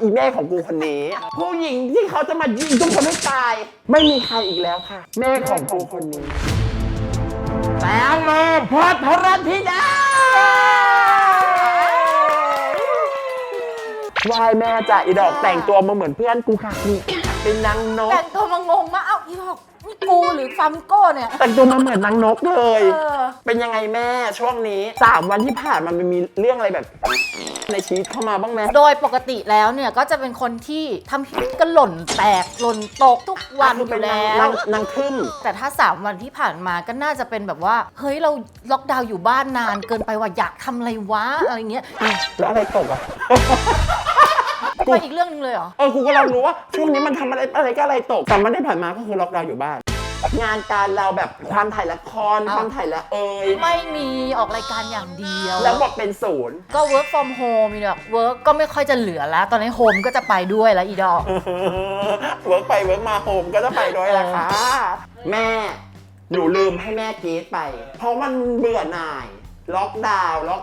อีแม่ของกูคนนี้ ผู้หญิงที่เขาจะมายิงทุกคนให้ตาย ไม่มีใครอีกแล้วค่ะ แม่ของกูคนนี้แตงโมพัทรธิดาวายแม่จ้ะอีดอกแต่งตัวมาเหมือนเพื่อนกูค่ะนี่เป็นนางนก แต่งตัวมางงมาก เอ้าอีหอกนี่กูหรือฟามิโก้เนี่ยแต่งตัวมาเหมือนนางนกเลย เออ เป็นยังไงแม่ช่วงนี้สามวันที่ผ่านมามันมีเรื่องอะไรแบบ ในชีวิตเข้ามาบ้างไหมโดยปกติแล้วเนี่ยก็จะเป็นคนที่ทำผิดก็หล่นแตกหล่นตกทุกวันอเป็ยู่นแล้นาว งนางทึ่มแต่ถ้า 3 วันที่ผ่านมาก็น่าจะเป็นแบบว่า เฮ้ย เราล็อกดาวน์อยู่บ้านนานเกินไปว่าอยากทำอะไรวะอะไรเงี้ย แล้วอะไรตกอะ ไปอีกเรื่องหนึงเลยเหรอ เออกูก็เรารู้ว่าช่วงนี้มันทำอะไรอะไรก็อะไรตกแต่มันได้ผ่านมาก็คือล็อกดาวน์อยู่บ้าน งานการเราแบบความถ่ายละครอ้าว ความถ่ายละเอยไม่มีออกรายการอย่างเดียว แล้วบอกเป็นศูนย์ก็ work from home มีแบบ work ก็ไม่ค่อยจะเหลือแล้ว ตอนนี้ home ก็จะไปด้วยแล้วอีดอก เวิร์กไปเวิร์กมาโฮมก็จะไปด้วยละค่ะ แม่หนูลืมให้แม่กรีดไป เพราะมันเบื่อหน่าย ล็อกดาวน์ล็อก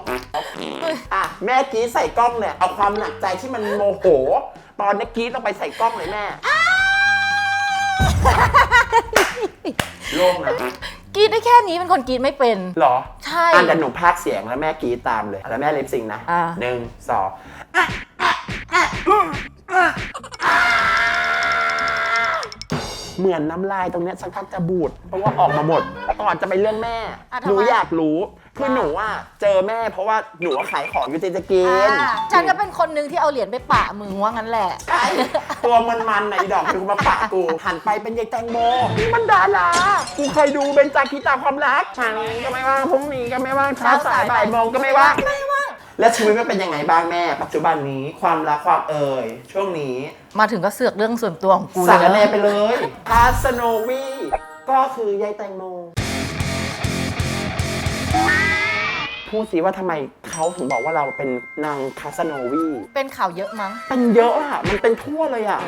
อะแม่กรีดใส่กล้องเนี่ยเอาความหนักใจที่มันโมโห ตอนนี้กรีดลงไปใส่กล้องเลยแม่โล่งนะกรีดได้แค่นี้เป็นคนกรีดไม่เป็นเหรอใช่อันเดี๋ยวหนูพากย์เสียงแล้วแม่กรีดตามเลย แล้วแม่เล็บซิงนะอ่าหนึ่งสองเหมือนน้ำลายตรงเนี้ยสักพักจะบูด เพราะว่าออกมาหมดก่อนจะไปเรื่องแม่อะหทำไมนูอยากรู้ คือหนูอะเจอแม่เพราะว่าหนูขายของอยู่เจจะกิน อ่าฉันก็เป็นคนหนึ่งที่เอาเหรียญไปปะมือว่างั้นแหละ ใช่ตัวมันมันๆไหนะอีดอกคือมาปะกู หันไปเป็นยายแตงโมนี่มันดารากูเคยดูเบนจากีตาความรักทางนี้ก็ไม่ว่างพรุ่งนี้ก็ไม่ว่างเช้าสายบ่ายโมงก็ไม่ว่างไม่ว่างแล้วชีวิตมันเป็นยังไงบ้างแม่ ปัจจุบันนี้ความรักความเอ่ยช่วงนี้มาถึงก็เสือกเรื่องส่วนตัวของกูสารเลยแนนะไปเลยคาสโนวีก็คือยายแตงโม พูดสิว่าทำไมเขาถึงบอกว่าเราเป็นนางคาสโนวีเป็นข่าวเยอะมั้งเป็นเยอะอะมันเป็นทั่วเลยอะ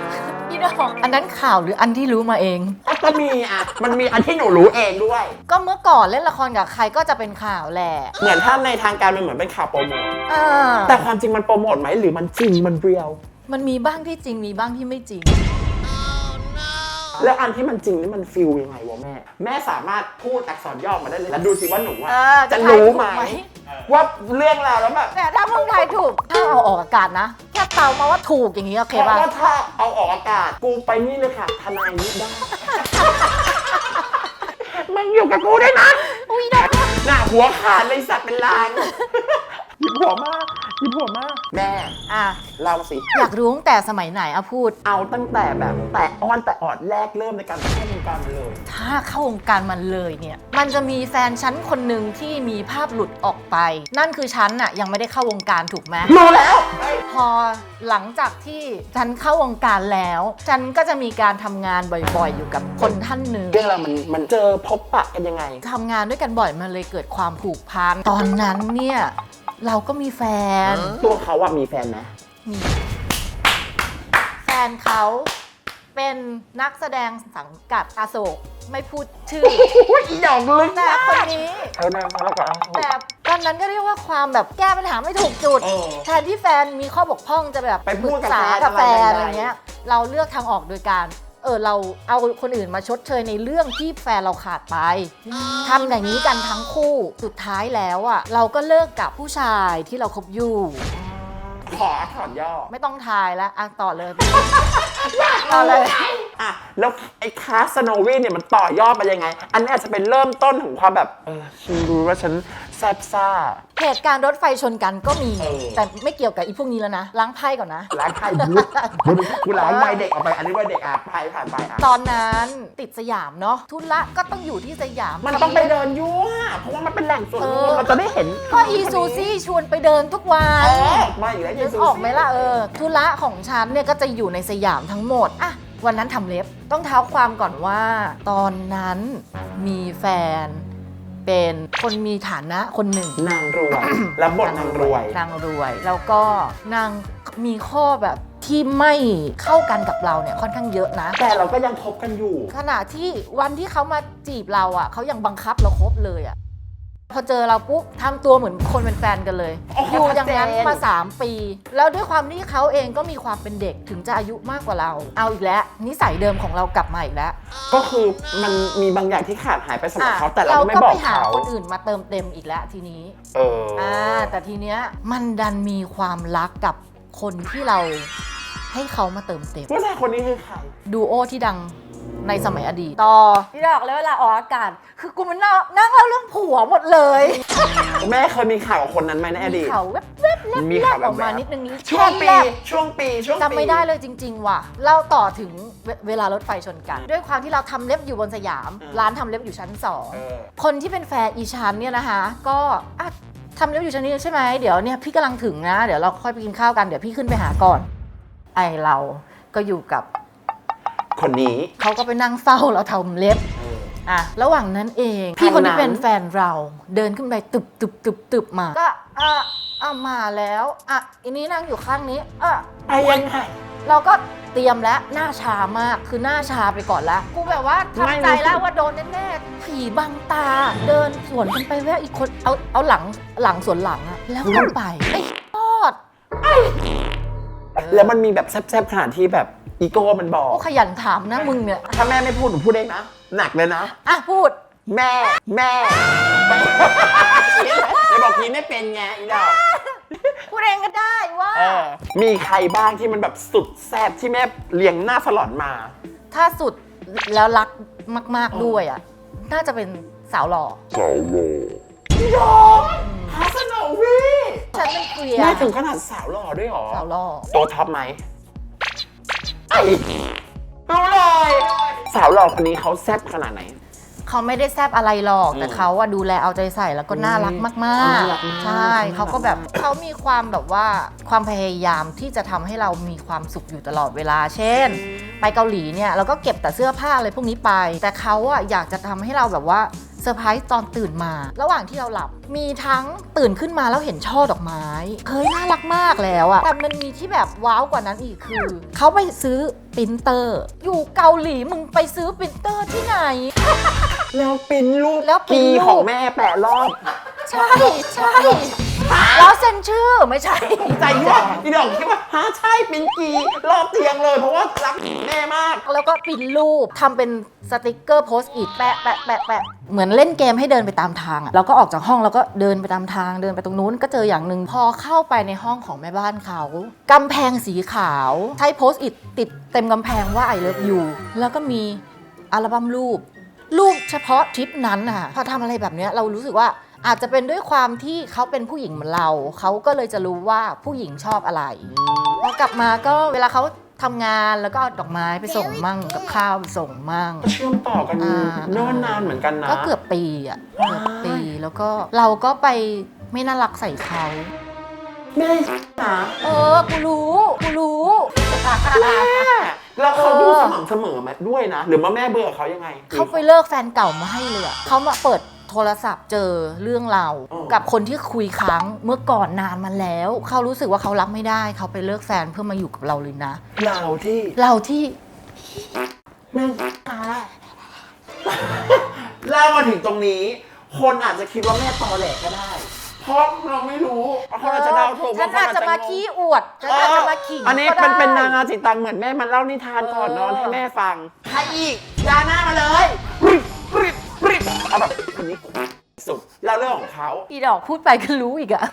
พี่ดอกอันนั้นข่าวหรืออันที่รู้มาเองก็มีอะมันมีอันที่หนูรู้เองด้วย ก็เมื่อก่อนเล่นละครกับใครก็จะเป็นข่าวแหละเหมือนถ้าในทางการมันเหมือนเป็นข่าวโปรโมทอ่าแต่ความจริงมันโปรโมทไหมหรือมันจริงมันเรียลมันมีบ้างที่จริงมีบ้างที่ไม่จริง แล้วอันที่มันจริงนี่มันฟิลยังไงวะแม่ แม่สามารถพูดอักษรย่อมาได้เลย แล้วดูสิว่าหนูอะเออจะจะรู้ทายถูกไหมไหม ว่าเรื่องราวแล้วแบบแต่ถ้ามึงทายถูก ถ้าเอาออกอากาศนะ แค่เตามาว่าถูกอย่างนี้โอเคเพราะป่ะว่าถ้าเอาออกอากาศกูไปนี่เลยค่ะ ทนายนิได้มึงอยู่กับกูได้นะอุ้ยดอกหน้าหัวขาดเลยสัตว์เป็นลาง หยิบหัวมาก หยิบหัวมากแม่อะเล่าสิ อยากรู้ตั้งแต่สมัยไหนอะพูด เอาตั้งแต่แบบแต่อ้อนแต่ออดแรกเริ่มในการเข้าวงการมาเลย ถ้าเข้าวงการมันเลยเนี่ย มันจะมีแฟนฉันคนหนึ่งที่มีภาพหลุดออกไป นั่นคือฉันอะยังไม่ได้เข้าวงการถูกไหมรู้แล้ว พอหลังจากที่ฉันเข้าวงการแล้ว ฉันก็จะมีการทำงานบ่อยๆ อยู่กับคนท่านหนึ่ง เรื่องราวมันมันเจอพบปะกันยังไง ทำงานด้วยกันบ่อยมันเลยเกิดความผูกพัน ตอนนั้นเนี่ย เราก็มีแฟน ตัวเขาอะมีแฟนไหมมีแฟนเขาเป็นนักแสดงสังกัดอโศกไม่พูดชื่ออุ้ยอีดอกลึกแต่มากคนนี้เออนะแล้วก็เอาแต่ตอนนั้นก็เรียกว่าความแบบแก้ปัญหาไม่ถูกจุดเออแทนที่แฟนมีข้อบกพร่องจะแบบไปพูปรึดกกับษาแฟนกับแฟนอะไรใดๆอะไรเงี้ย เราเลือกทางออกโดยการเออเราเอาคนอื่นมาชดเชยในเรื่องที่แฟนเราขาดไปทำอย่างนี้กันทั้งคู่สุดท้ายแล้วอะเราก็เลิกกับผู้ชายที่เราคบอยู่ ขอถอนย่อไม่ต้องทายแล้วอะต่อเลย ต่อเลย อะแล้วไอ้คลาสโนวีเนี่ยมันต่อยอดไปยังไง อันนี้อาจจะเป็นเริ่มต้นของความแบบเออฉันรู้ว่าฉัน แซ่บซ่า เหตุการณ์รถไฟชนกันก็มี เออ แต่ไม่เกี่ยวกับอีพวกนี้แล้วนะ ล้างไพ่ก่อนนะล้างไพ่บุดกูล้างใบเด็กออกไป อันนี้ใบเด็กอะไพ่ผ่านไปอะตอนนั้นติดสยามเนาะทุระก็ต้องอยู่ที่สยามมันต้องไปเดินยั่วเพราะว่ามันเป็นแหล่งส่วนรวมเราจะได้เห็นก็อีซูซี่ชวนไปเดินทุกวัเอน อมาอีกแล้วนึกออกไหมล่ะเออธุระของฉันเนี่ยก็จะอยู่ในสยามทั้งหมดอะวันนั้นทำเล็บต้องเท้าความก่อนว่า ตอนนั้นมีแฟน เป็นคนมีฐานะคนหนึ่ง นางรวยแล้วบทนางรวย นางรวย แล้วก็นางมีข้อแบบที่ไม่เข้ากันกับเราเนี่ยค่อนข้างเยอะนะ แต่เราก็ยังคบกันอยู่ ขณะที่วันที่เขามาจีบเราอะเขายังบังคับเราคบเลยอะ พอเจอเราปุ๊บทำตัวเหมือนคนเป็นแฟนกันเลยโอ้โหอยู่อย่างนั้นชัดเจนมา 3 ปี แล้วด้วยความที่เขาเองก็มีความเป็นเด็กถึงจะอายุมากกว่าเรา เอาอีกแล้ว นิสัยเดิมของเรากลับมาอีกแล้วก็คือมันมีบางอย่างที่ขาดหายไปสำหรับอะเขาแต่เราเราไม่ก็บอไปกหาเขาคนอื่นมาเติมเต็มอีกแล้วทีนี้เออออ่าแต่ทีเนี้ยมันดันมีความรักกับคนที่เราให้เขามาเติมเต็มผู้ชายคนนี้คือใคร ดูโอที่ดัง ในสมัยอดีตต่อพี่ดอกแล้วเวลาออกอากาศ คือกูมันนั่งนั่งเล่าเรื่องผัวหมดเลยแม่เคยมีข่าวกับคนนั้นไหมในอมีดีต เขาแวบๆแลบมีแลข่าวบแบบ ออกมาแบบนิดนึงช่วงปีแลบช่วงปีช่วงปี จำไม่ได้เลยจริง ๆ ว่ะ เล่าต่อถึงเวเวลารถไฟชนกัน ด้วยความที่เราทำเล็บอยู่บนสยาม อืม ร้านทำเล็บอยู่ชั้นสองเออ คนที่เป็นแฟนอีชันเนี่ยนะคะก็อะทำเล็บอยู่ชั้นนี้ใช่ไหมเดี๋ยวเนี่ยพี่กำลังถึงนะ เดี๋ยวเราค่อยไปกินข้าวกัน เดี๋ยวพี่ขึ้นไปหาก่อน ไอเราก็อยู่กับ คนนี้ เขาก็ไปนั่งเฝ้าเราทำเล็บเอออะระหว่างนั้นเอง พี่คนที่ทางนั้นเป็นแฟนเราเดินขึ้นไปตึบตึบตึบตึบมา ก็อะอะมาแล้วอะอันนี้นั่งอยู่ข้างนี้อะไปยังไงเราก็เตรียมแล้วหน้าชามากคือหน้าชาไปก่อนแล้วกูแบบว่าไม่ทำใจรู้สึกแล้วว่าโดนแน่ๆผีบังตา เดินสวนกันไปแวะอีกคนเอาเอาหลังหลังสวนหลังอะแล้วก็ไปไอ้ทอดแล้วมันมีแบบแซ่บๆขนาดที่แบบ อีโก้มันบอกโอ้ขยันถามนะมึงเนี่ย ถ้าแม่ไม่พูดหนูพูดเองนะ หนักเลยนะ อะพูด แม่แม่จะบอกกี้ไม่เป็นไงอีดอกพูดเองก็ได้ว่า เออมีใครบ้างที่มันแบบสุดแซ่บที่แม่เลี้ยงหน้าสลอนมา ถ้าสุดแล้วรักมากๆด้วยอะ น่าจะเป็นสาวหล่อ พี่ดอกคาสโนวีฉันเป็นเคลียร์แม่ถึงขนาดสาวหล่อด้วยเหรอ สาวหล่อ ตัวท็อปไหม ไอ้รู้เลยสาวหล่อคนนี้เขาแซ่บขนาดไหน เขาไม่ได้แซบอะไรหรอกอืมแต่เขาอะดูแลเอาใจใส่แล้วก็น่ารักมากน่ารักมาก ๆ ใช่เขาก็แบบเขามีความแบบว่าความพยายามที่จะทำให้เรามีความสุขอยู่ตลอดเวลา เช่น ไปเกาหลีเนี่ยเราก็เก็บแต่เสื้อผ้าอะไรพวกนี้ไป แต่เขาอะอยากจะทำให้เราแบบว่า เซอร์ไพรส์ตอนตื่นมา ระหว่างที่เราหลับ มีทั้งตื่นขึ้นมาแล้วเห็นช่อดอกไม้เฮ้ยน่ารักมากแล้วอะแต่มันมีที่แบบว้าวกว่านั้นอีกคือ เขาไปซื้อปรินเตอร์ อยู่เกาหลีมึงไปซื้อปรินเตอร์ที่ไหน แล้วปริ้นรูปแล้วปริ้กีนรูป ของแม่แปะรอบ ใช่ใช่แล้วเซ็นชื่อไม่ใช่ใจว่าอีดอกคิดว่าฮะใช่ปริ้นกีรอบเตียงเลย เพราะว่ารักแม่มาก แล้วก็ปริ้นรูปทำเป็นสติกเกอร์โพสต์อิทแปะแปะแปะแปะเหมือนเล่นเกมให้เดินไปตามทางอะเราก็ออกจากห้องแล้วก็เดินไปตามทางเดินไปตรงนู้นก็เจออย่างหนึ่งพอเข้าไปในห้องของแม่บ้านเขากำแพงสีขาวใช้โพสต์อิทติดเต็มกำแพงว่า I love you แล้วก็มีอัลบั้มรูป รูปเฉพาะทริปนั้นน่ะพอทำอะไรแบบเนี้ยเรารู้สึกว่า อาจจะเป็นด้วยความที่เขาเป็นผู้หญิงเหมือนเรา เขาก็เลยจะรู้ว่าผู้หญิงชอบอะไรพอกลับมาก็เวลาเขาทำงานแล้วก็เอาดอกไม้ไปส่งมั่งกับข้าวไปส่งมั่ง เชื่อมต่อกันอ่า เนิ่นนานเหมือนกันนะ ก็เกือบปีอะเกือบปีแล้วก็เราก็ไปไม่น่ารักใส่เขา แม่นะเออ กูรู้ กูรู้แม่แล้วเขาเออดูสม่ำเสมอไหมด้วยนะ หรือว่าแม่เบื่อเขายังไงเขาไปเลิกแฟนเก่ามาให้เลยอะเขามาเปิด โทรศัพท์เจอเรื่องเราอ๋อกับคนที่คุยค้างเมื่อก่อนนานมาแล้ว เขารู้สึกว่าเขารับไม่ได้ เขาไปเลิกแฟนเพื่อมาอยู่กับเราเลยนะ เราที่เราที่แม่เล่ามาถึงตรงนี้ คนอาจจะคิดว่าแม่ตอแหลก็ได้ เพราะเราไม่รู้คนอาจจะเดาถูกฉันอาจจะมาขี้อวดฉันอาจจะมาขิงอันนี้ก็ได้มันเป็นนางงามจิตตังเหมือนแม่มันเล่านิทานก่อนเออนอนให้แม่ฟังใครอีกดาหน้ามาเลยปริบปริบป ริบเอาแบบคนนี้สุดเล่าเรื่องของเขา อีดอกพูดไปก็รู้อีกอะ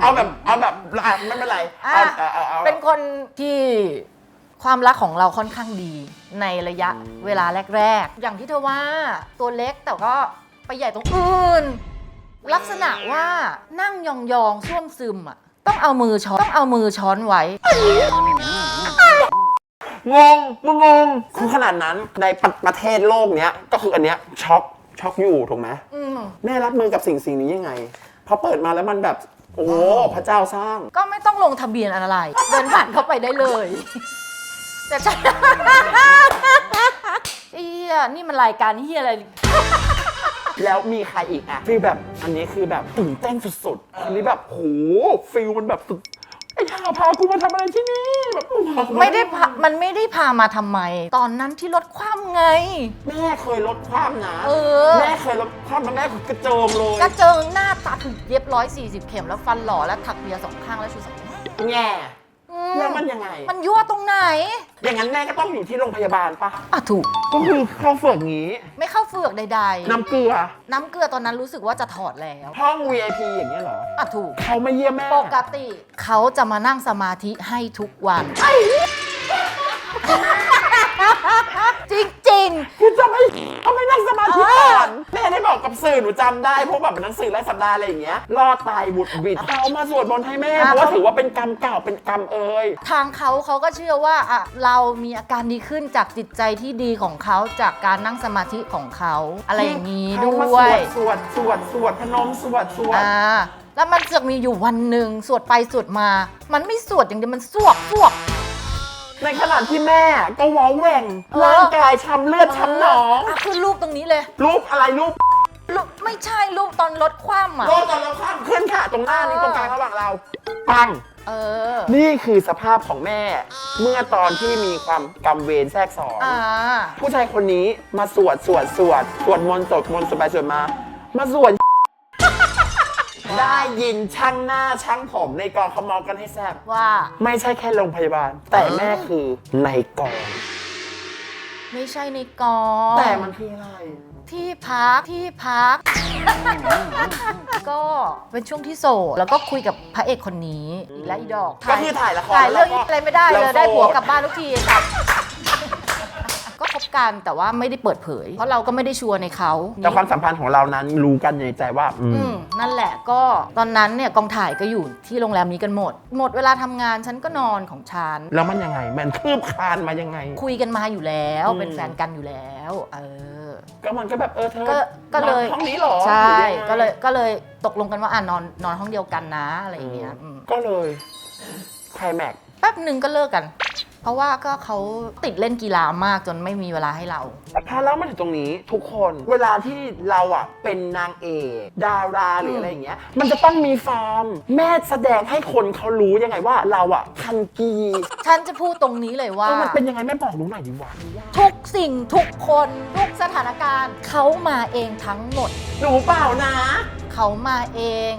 เอาแบบเอาแบบอะไม่เป็นไรอะเอาเอาเอาเอา เป็นคนที่ความรักของเราค่อนข้างดีในระยะเวลาแรก ๆ อย่างที่เธอว่าตัวเล็กแต่ก็ไปใหญ่ตรงอื่น ลักษณะว่านั่งยองๆซ่วมซึมอะ ต้องเอามือช้อน ต้องเอามือช้อนไว้ งงมึงงงคือขนาดนั้นในประประเทศโลกเนี้ยก็คืออันเนี้ยช็อกช็อกอยู่ถูกไหมอืม แม่รับมือกับสิ่งสิ่งนี้ยังไงพอเปิดมาแล้วมันแบบโอ้พระเจ้าสร้าง ก็ไม่ต้องลงทะเบียนอะไร เดินผ่านเข้าไปได้เลยแต่ฉันเฮียนี่มันรายการเฮียอะไร แล้วมีใครอีกอะฟีลแบบอันนี้คือแบบตื่นเต้นสุดๆอันนี้แบบโหฟีลมันแบบสุด ไอ้ห่าข่าวพากูมาทำอะไรที่นี่แบบไม่ได้พามันไม่ได้พามาทำไม ตอนนั้นที่ลดความไง แม่เคยลดความนะเออ แม่เคยลดความแล้วแม่กระโจมเลยกระเจิงหน้าตาถึงเย็บร้อยสี่สิบเข็มแล้วฟันหล่อแล้วถักเบียร์สองข้างแล้วชูสองนิ้วแง่อืม แล้วมันยังไง มันยั่วตรงไหน อย่างนั้นแม่ก็ต้องอยู่ที่โรงพยาบาลปะอะถูก ก็คือเข้าเฝือกงี้ ไม่เข้าเฟือกใดน้ำเกลือ ๆ น้ำเกลือตอนนั้นรู้สึกว่าจะถอดแล้ว ห้อง VIP อย่างเงี้ยเหรอ อะถูก เขามาเยี่ยมแม่ ปกติเขาจะมานั่งสมาธิให้ทุกวัน จริง คือจะไม่เอาไม่นั่งสมาธิก่อนแม่ได้บอกกับสื่อหนูจำได้เพราะแบบหนังสือรายสัปดาห์อะไรอย่างเงี้ยรอดตายบุดบิดเขามาสวดมนต์ให้แม่เพราะว่าถือว่าเป็นกรรมเก่าเป็นกรรมเอ่ยๆทางเขาเขาก็เชื่อว่าอะเรามีอาการดีขึ้นจากจิตใจที่ดีของเขาจากการนั่งสมาธิของเขาอะไรอย่างนี้เขาด้มาวย สวดสวดสวดพนมสวดสวดอ่าแล้วมันจะมีอยู่วันหนึ่งสวดไปสวดมา มันไม่สวดอย่างเดียวมันสวกสวก ในขณะที่แม่ก็ว้าแหว่งเออ ร่างกายช้ำเลือดช้ำหนองอะคือรูปตรงนี้เลยรูปอะไรรูปรูปไม่ใช่รูปตอนลดความอะ โลกตอนเราข้ามขึ้นค่ะ ตรงหน้านี้ตรงกลางระหว่างเรา ปัง เออ นี่คือสภาพของแม่ เมื่อตอนที่มีความกำเวรแทรกซ้อน อ่า ผู้ชายคนนี้มาสวดสวดสวดสวดมนต์สวดมนต์สวดไปสวดมา มาสวด ได้ยินช่างหน้าช่างผมในกองเขาเมากันให้แซ่บว่า ไม่ใช่แค่โรงพยาบาล แต่แม่คือในกอง ไม่ใช่ในกองแต่มันคืออะไร ที่พักที่พัก ก็เป็นช่วงที่โสดแล้วก็คุยกับพระเอกคนนี้อีกและอีดอกก็คือถ่ายละครถ่ายเรื่องแล้วก็อะไรไม่ได้เลยเราโสดได้ผัวกลับบ้านทุกทีค่ะ ก็คบกันแต่ว่าไม่ได้เปิดเผย เพราะเราก็ไม่ได้ชัวร์ในเขาแต่ความสัมพันธ์ของเรานั้นรู้กันในใจว่าอืม อืมนั่นแหละก็ตอนนั้นเนี่ยกองถ่ายก็อยู่ที่โรงแรมนี้กันหมด หมดเวลาทำงานฉันก็นอนของฉัน แล้วมันยังไง มันคืบคลานมายังไง คุยกันมาอยู่แล้ว อืม เป็นแฟนกันอยู่แล้วเออ ก็มันก็แบบเออเธอก็ก็เลย นอนห้องนี้เหรอใช่หรือยังไงก็เลยก็เลยตกลงกันว่าอะนอนนอนห้องเดียวกันนะอะไรอย่างเงี้ยอืมก็เลยไคลแม็กซ์แป๊บหนึ่งก็เลิกกัน เพราะว่าก็เขาติดเล่นกีฬามากจนไม่มีเวลาให้เราพาแล้วมาถึงตรงนี้ทุกคนเวลาที่เราอะเป็นนางเอกดาราหรืออะไรอย่างเงี้ย มันจะต้องมีฟอร์ม แม่แสดงให้คนเขารู้ยังไงว่าเราอะคันกีฉันจะพูดตรงนี้เลยว่า เออมันเป็นยังไงแม่บอกหนูหน่อยดิวะทุกสิ่งทุกคนทุกสถานการณ์เขามาเองทั้งหมด หนูเปล่านะ เขามาเอง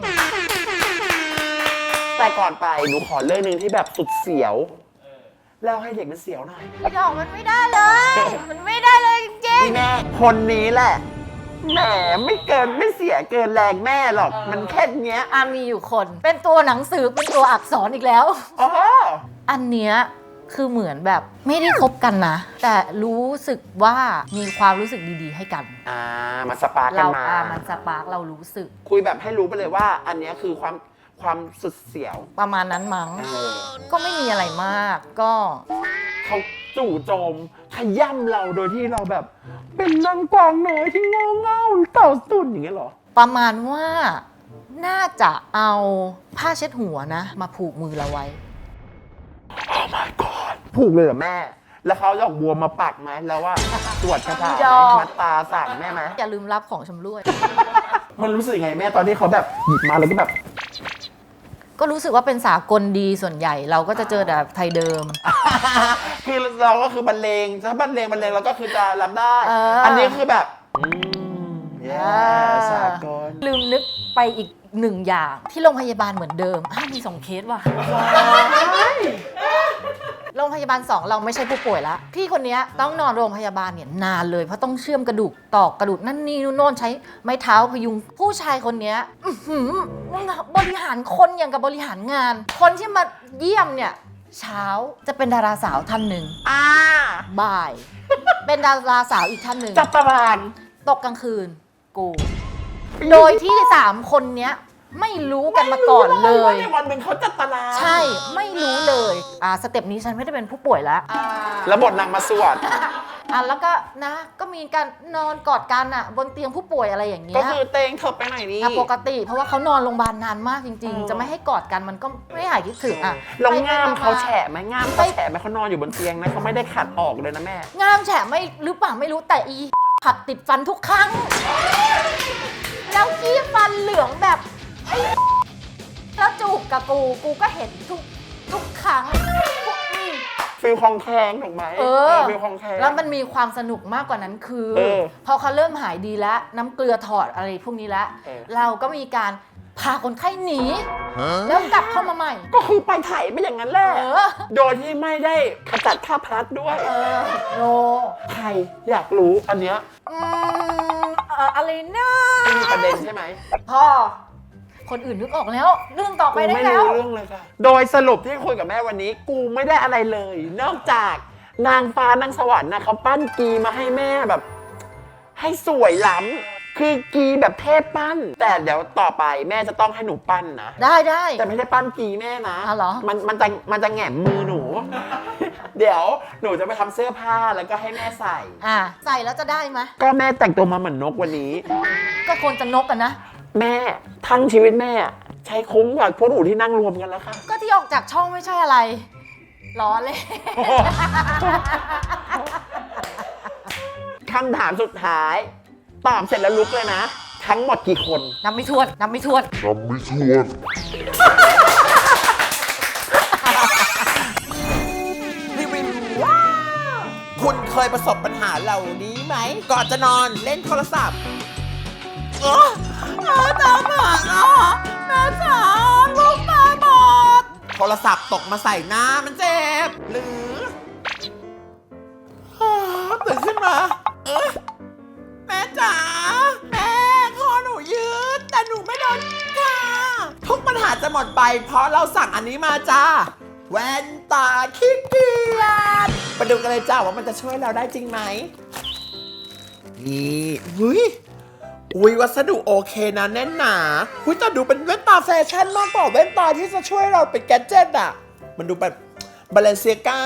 แต่ก่อนไปหนูขอเรื่องหนึ่งที่แบบสุดเสียว เล่าให้เด็กมันเสียวหน่อยพี่ดอกมันไม่ได้เลย มันไม่ได้เลยจริงนี่แม่คนนี้แหละแหมไม่เกินไม่เสียเกินแรงแม่หรอกมันแค่เนี้ยๆอามีอยู่คน เป็นตัวหนังสือเป็นตัวอักษรอีกแล้ว อ๋ออันเนี้ยคือเหมือนแบบไม่ได้คบกันนะ แต่รู้สึกว่ามีความรู้สึกดีๆ ให้กัน อ่ามาสปาร์กกัเรานมาอ่ามันสปาร์กเรารู้สึก คุยแบบให้รู้ไปเลยว่า อันเนี้ยคือความ ความสุดเสียวประมาณนั้นมั้ง เออก็ไม่มีอะไรมาก ก็ เขาจู่โจมขย่ำเราโดยที่เราแบบ เป็นนางกวางน้อยที่เงาเงาๆเต่าตุ่นอย่างเงี้ยเหรอ ประมาณว่าน่าจะเอาผ้าเช็ดหัวนะ มาผูกมือเราไว้ Oh my god ผูกเลยเหรอแม่ แล้วเขาเอาดอกบัวมาปักไหมแล้วว่าตรวจคาถาไหดอก มมัดตาสั่งแม่ไหมอย่าลืมรับของชำร่วย มันรู้สึกยังไงแม่ตอนที่เขาแบบหยิบมาแล้วก็แบบ ก็รู้สึกว่าเป็นสากลดีส่วนใหญ่เราก็จะเจอแต่ไทยเดิม คือเราก็คือบรรเลงถ้าบรรเลงบรรเลงเราก็คือจะรับได้ เอออั อันนี้คือแบบอืมเย้สากลลืมนึกไปอีกหนึ่งอย่างที่โรงพยาบาลเหมือนเดิมอ้าวมีสองเคสว่ะ โรงพยาบาลสองเราไม่ใช่ผู้ป่วยละพี่คนเนี้ยต้องนอนโรงพยาบาลเนี่ยนานเลยเพราะต้องเชื่อมกระดูกตอกกระดูกนั่นนี่นู่นโน่นใช้ไม้เท้าพยุง ผู้ชายคนเนี้ยอื้อหือบริหารคนอย่างกับบริหารงาน คนที่มาเยี่ยมเนี่ยเช้าจะเป็นดาราสาวท่านหนึ่งอ่าบ่าย เป็นดาราสาวอีกท่านหนึ่งจับตารางตกกลางคืนกู โดยที่สามคนเนี้ย ไม่รู้กันมาก่อนเลไม่รู้ว่ายในวันหนึ่งเขาจัดตารางใช่ไม่รู้เลยอ่าสเต็ปนี้ฉันไม่ได้เป็นผู้ป่วยแล้วแล้วบทนางมาสวด อะแล้วก็นะ ก็มีการนอนกอดกันอะ บนเตียงผู้ป่วยอะไรอย่างเงี้ก็ยคือเตงเธอไปไหนนี่ อะปกติ เพราะว่าเขานอนโรงพยาบาลนานมากจริง เออ ๆ จะไม่ให้กอดกันมันก็ไม่หายคิดถึงอะแล้วไปง่ามไปเขามาแฉะไหมง่ามเขาแฉะไหมเขานอนอยู่บนเตียงนะเขาไม่ได้ขัดออกเลยนะแม่ง่ามแฉะไม่หรือเปล่าไม่รู้แต่อีผัดติดฟันทุกครั้ง แล้วขี้ฟันเหลืองแบบไอ้ แล้วจูบกับกูกูก็เห็นทุกทุกครั้งอืมฟิลคลองแคงถูกไหมเออฟิลคลองแคง แล้วมันมีความสนุกมากกว่านั้นคือ เออพอเขาเริ่มหายดีแล้วน้ำเกลือถอดอะไรพวกนี้แล้วเออ เราก็มีการพาคนไข้หนี แล้วกลับเข้ามาใหม่ ก็คือไปไถ่ไปอย่างนั้นแหละเออ โดยที่ไม่ได้ขจัดค่าพลัดด้วย เออโนใครอยากรู้อันเนี้ยอืมเอ่ออะไรนะมีประเด็นใช่ไหม พ่อ คนอื่นนึกออกแล้ว เรื่องต่อไปกูได้ไม่แล้วรู้เรื่องเลยค่ะ โดยสรุปที่คุยกับแม่วันนี้ กูไม่ได้อะไรเลย นอกจากนางฟ้านางสวรรค์นะเขาปั้นกีมาให้แม่แบบ ให้สวยล้ำคือกีแบบเทพปั้น แต่เดี๋ยวต่อไปแม่จะต้องให้หนูปั้นนะ ได้ได้ แต่ไม่ได้ปั้นกีแม่นะอ๋อเหรอ มันมันจะมันจะแหง่มมือหนู เดี๋ยวหนูจะไปทำเสื้อผ้าแล้วก็ให้แม่ใส่ อะใส่แล้วจะได้ไหมก็แม่แต่งตัวมาเหมือนนกวันนี้ ก็ควรจะนกกันนะ แม่ทั้งชีวิตแม่ใช้คุ้มกว่าพวกหนูที่นั่งรวมกันแล้วค่ะ ก็ที่ออกจากช่องไม่ใช่อะไรล้อเลย คำถามสุดท้าย ตอบเสร็จแล้วลุกเลยนะ ทั้งหมดกี่คน นับไม่ถ้วนนับไม่ถ้วนทำไม่ชวนรีวิวว้าวคุณเคยประสบปัญหาเหล่านี้ไหม ก่อนจะนอนเล่นโทรศัพท์เออ แม่ตาบอดอะแม่จ๋าลูกตาบอด โทรศัพท์ตกมาใส่หน้ามันเจ็บ หรือตื่นขึ้นมาเอ๊ะแม่จ๋าแม่คอหนูยืด แต่หนูไม่โดนค่ะทุกปัญหาจะหมดไป เพราะเราสั่งอันนี้มาจ้าแว่นตาขี้เกียจมาดูกันเลยจ้าว่ามันจะช่วยเราได้จริงไหมนี่หุย อุ้ยวัสดุโอเคนะแน่นหนาหุยแต่ดูเป็นแว่นตาแฟชั่นมากกว่าแว่นตาที่จะช่วยเราเป็นแกดเจิตอะมันดูแบบบาเลนเซียก้า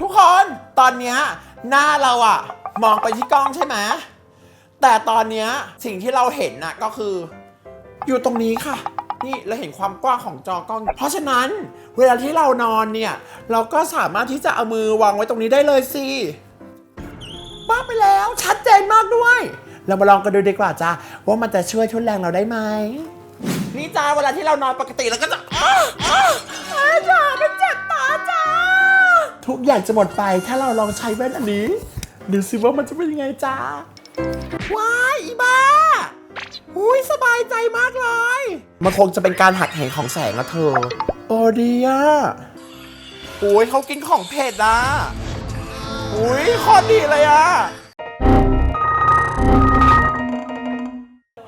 ทุกคนตอนเนี้ยหน้าเราอะมองไปที่กล้องใช่ไหมแต่ตอนเนี้ยสิ่งที่เราเห็นน่ะก็คือ อยู่ตรงนี้ค่ะ นี่เราเห็นความกว้างของจอกล้อง เพราะฉะนั้นเวลาที่เรานอนเนี่ย เราก็สามารถที่จะเอามือวางไว้ตรงนี้ได้เลยสิ บ้าไปแล้วชัดเจนมากด้วย เรามาลองกันดูดีกว่าจ้าว่ามันจะช่วยทุนแรงเราได้ไหมนี่จ้าเวลาที่เรานอนปกติเราก็จะอ้าอ้าอ้าจ้าเป็นเจ็บตาจ้าทุกอย่างจะหมดไปถ้าเราลองใช้แว่นอันนี้ดูสิว่ามันจะเป็นยังไงจ้าว้ายอีบ้าอุ้ยสบายใจมากเลย มันคงจะเป็นการหักเหของแสงอะเธอ โอดีอะอุ้ยเขากินของเผ็ดอะ อุ้ยโคตรดีเลยอะ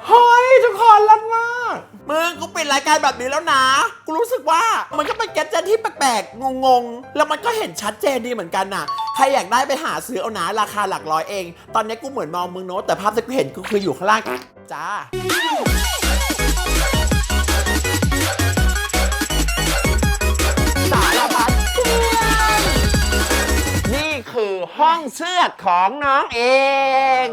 เฮ้ยทุกคนรักมาก มึงกูปิดรายการแบบนี้แล้วนะ กูรู้สึกว่ามันก็เป็นแกดเจตที่แปลกๆ งงๆ แล้วมันก็เห็นชัดเจนดีเหมือนกันน่ะ ใครอยากได้ไปหาซื้อเอานะราคาหลักร้อยเอง ตอนนี้กูเหมือนมองมึงโน้ตแต่ภาพที่กูเห็นก็คืออยู่ข้างล่างจ้า เชือดของน้องเอง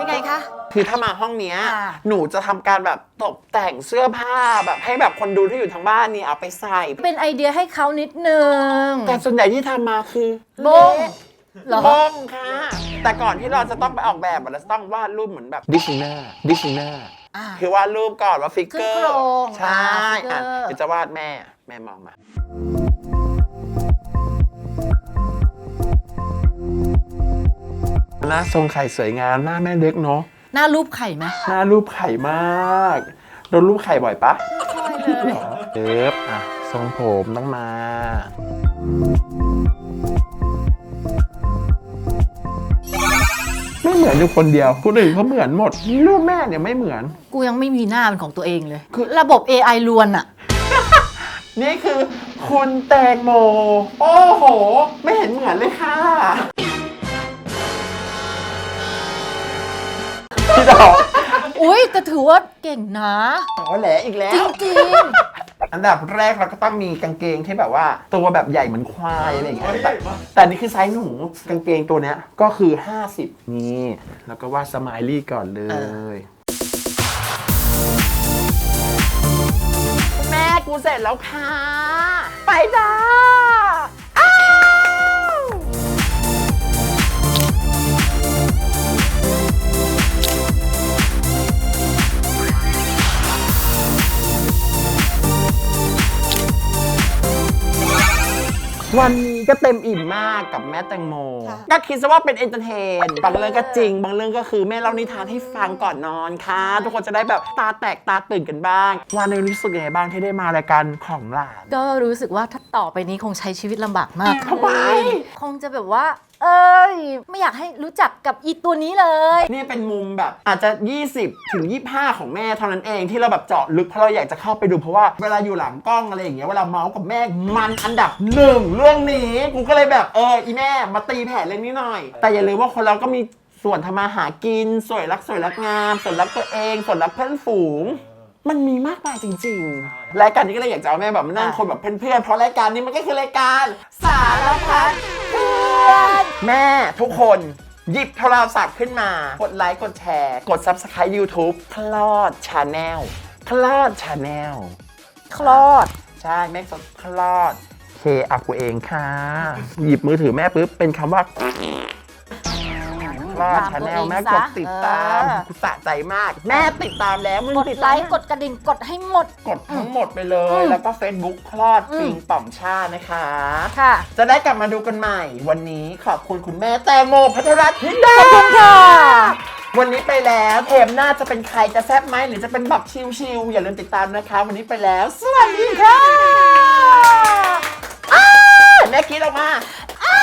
ยังไงคะ คือถ้ามาห้องเนี้ย อ่า หนูจะทำการแบบตกแต่งเสื้อผ้าแบบให้แบบคนดูที่อยู่ทางบ้านนี่เอาไปใส่ เป็นไอเดียให้เขานิดนึงแต่ส่วนใหญ่ที่ทำมาคือบงเหรอบงค่ะ แต่ก่อนที่เราจะต้องไปออกแบบอะเราจะต้องวาดรูปเหมือนแบบดิชเนอร์ดิชเนอร์อะคือวาดรูปก่อนว่าฟิกเกอขึ้นร์โครงใช่อ่าฟิกเกอร์อะเดี๋ยวจะวาดแม่แม่มองมา หน้าทรงไข่สวยงามหน้าแม่เล็กเนาะหน้ารูปไข่ไหมหน้ารูปไข่มากโดนรูปไข่บ่อยปะใช่เลยเอ๊บอะทรงผมต้องมา ไม่เหมือนอยู่คนเดียวคนอื่นเขาเหมือนหมดรูปแม่เนี่ยไม่เหมือน กูยังไม่มีหน้าเป็นของตัวเองเลย คือระบบ AI ลวนอะนี่คือคุณแตงโม โอ้โห ไม่เห็นเหมือนเลยค่ะ พี่ดอกอุ้ยแต่ถือว่าเก่งนะ อ๋อแหลอีกแล้จว ริงอันดับแรกเราก็ต้องมีกางเกงที่แบบว่า ตัวแบบใหญ่เหมือนควายอะไรอย่างเงี้ยแต่แต่นี่คือไซส์หนูกางเกงตัวเนี้ยก็คือ 50 นี่ แล้วก็วาดสมายลี่ก่อนเลย แม่กูเสร็จแล้วค่ะ ไปจ้า วันนี้ ก็เต็มอิ่มมากกับแม่แตงโม ค่ะก็คิดซะว่าเป็นเอนเตอร์เทนบางเรื่องก็จริง บางเรื่องก็คือแม่เล่านิทานให้ฟังก่อนนอนค่ะ ทุกคนจะได้แบบตาแตกตาตื่นกันบ้างวันนี้รู้สึกยังไงบ้างที่ได้มารายการของหลาน ก็รู้สึกว่าถ้าต่อไปนี้คงใช้ชีวิตลำบากมากทำไม คงจะแบบว่า เอ้ย ไม่อยากให้รู้จักกับอีตัวนี้เลย นี่เป็นมุมแบบอาจจะ 20 ถึง 25 ของแม่เท่านั้นเองที่เราแบบเจาะลึกเพราะเราอยากจะเข้าไปดูเพราะว่าเวลาอยู่หลังกล้องอะไรอย่างเงี้ยเวลาเมาส์กับแม่มันอันดับหนึ่งเรื่องนี้กูก็เลยแบบเอออีแม่มาตีแผ่เรื่องนี้หน่อย แต่อย่าลืมว่าคนเราก็มีส่วนทำมาหากินสวยรักสวยรักงาม ส่วนรักตัวเอง ส่วนรักเพื่อนฝูง มันมีมากมายจริงๆรายการนี้ก็เลยอยากจะเอาแม่แบบมานั่งคนแบบเพื่อนๆเพราะรายการนี้มันก็คือรายการ สารพัดเพื่อนแม่ทุกคนหยิบโทรศัพท์ขึ้นมา กดไลค์ กดแชร์ กด Subscribe YouTube คลอดชาแนลคลอดชาแนลคลอด ใช่แม่สดคลอดเค อับกูเองค่ะ หยิบมือถือแม่ปุ๊บ เป็นคำว่าคลอดชาแนลแม่กดติดตามเออ กูสะใจมาก แม่ติดตามแล้วมึงกดติดไลตามค์กดกระดิ่งกดให้หมด กดทั้งหมดไปเลย อืมแล้วก็ Facebook คลอดอืม ปิงป่องชานะคะ ค่ะ จะได้กลับมาดูกันใหม่ วันนี้ขอบคุณคุณแม่แตงโมพัทรรัตน์ธิดาขอบคุณค่ะ วันนี้ไปแล้วเทมหน้าจะเป็นใครจะแซ่บไหมหรือจะเป็นแบบชิลๆอย่าลืมติดตามนะคะ วันนี้ไปแล้ว สวัสดีค่ะอ้า แม่คิดออกมาอ้า